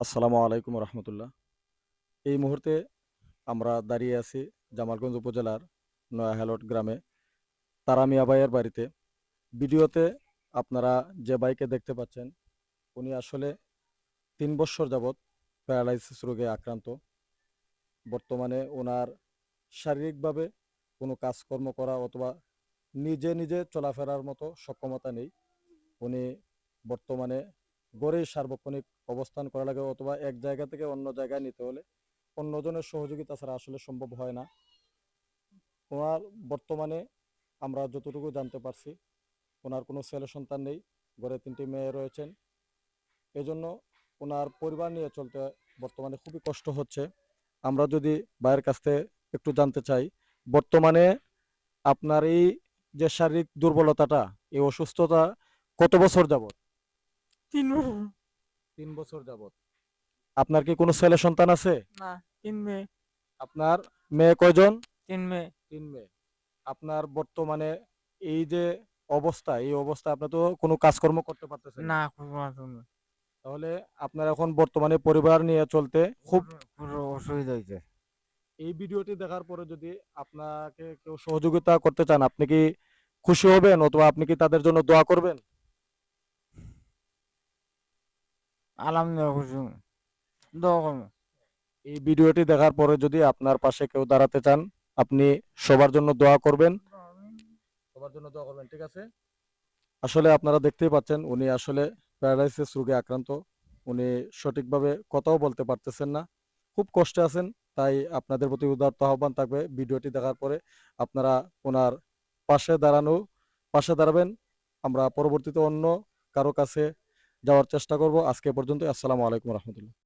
আসসালামু আলাইকুম রহমতুল্লাহ। এই মুহূর্তে আমরা দাঁড়িয়ে আছি জামালগঞ্জ উপজেলার নয়াহালট গ্রামে। তারা মিয়া ভাইয়ের বাড়িতে। ভিডিওতে আপনারা যে বাইকে দেখতে পাচ্ছেন, উনি আসলে তিন বছর যাবৎ প্যারালাইসিস রোগে আক্রান্ত। বর্তমানে ওনার শারীরিকভাবে কোনো কাজকর্ম করা অথবা নিজে নিজে চলাফেরার মতো সক্ষমতা নেই। উনি বর্তমানে গড়েই সার্বক্ষণিক অবস্থান করা লাগে অথবা এক জায়গা থেকে অন্য জায়গায় নিতে হলে। অন্যজনের সহযোগিতা ছাড়া আসলে সম্ভব হয় না। ওনার বর্তমানে আমরা যতটুকু জানতে পারছি, ওনার কোনো ছেলে সন্তান নেই, ঘরে তিনটি মেয়ে রয়েছেন। এজন্য ওনার পরিবার নিয়ে চলতে বর্তমানে খুবই কষ্ট হচ্ছে। আমরা যদি ভাইয়ের কাছ থেকে একটু জানতে চাই, বর্তমানে আপনার এই যে শারীরিক দুর্বলতাটা, এই অসুস্থতা কত বছর যাবত তিন বছর। তিন বছর যাবত আপনার কি কোনো ছেলে সন্তান আছে? না তিন মেয়ে। আপনার মেয়ে কয়জন? তিন মেয়ে। তিন মেয়ে। আপনার বর্তমানে এই যে অবস্থা এই অবস্থা আপনি তো কোনো কাজকর্ম করতে পারতেছেন না। তাহলে আপনার এখন বর্তমানে পরিবার নিয়ে চলতে খুব পুরো অসুবিধা হয়েছে এই ভিডিওটি দেখার পরে যদি আপনাকে কেউ সহযোগিতা করতে চান আপনি কি খুশি হবেন অথবা আপনি কি তাদের জন্য দোয়া করবেন? আলহামদুলিল্লাহ খুশি দোয়া এই ভিডিওটি দেখার পরে যদি আপনার পাশে কেউ দাঁড়াতে চান আপনি সবার জন্য দোয়া করবেন। সবার জন্য দোয়া করবেন ঠিক আছে? আসলে আপনারা দেখতেই পাচ্ছেন উনি আসলে প্যারালাইসিস রোগে আক্রান্ত। উনি সঠিকভাবে কথাও বলতে পারতেছেন না। খুব কষ্টে আছেন তাই আপনাদের প্রতি উদারত আহ্বান থাকবে ভিডিওটি দেখার পরে। আপনারা ওনার পাশে দাঁড়ানো পাশে দাঁড়াবেন। আমরা পরবর্তীতে অন্য কারও কাছে যাওয়ার চেষ্টা করব। আজকে পর্যন্ত আসসালামু আলাইকুম রহমতুল্লাহ।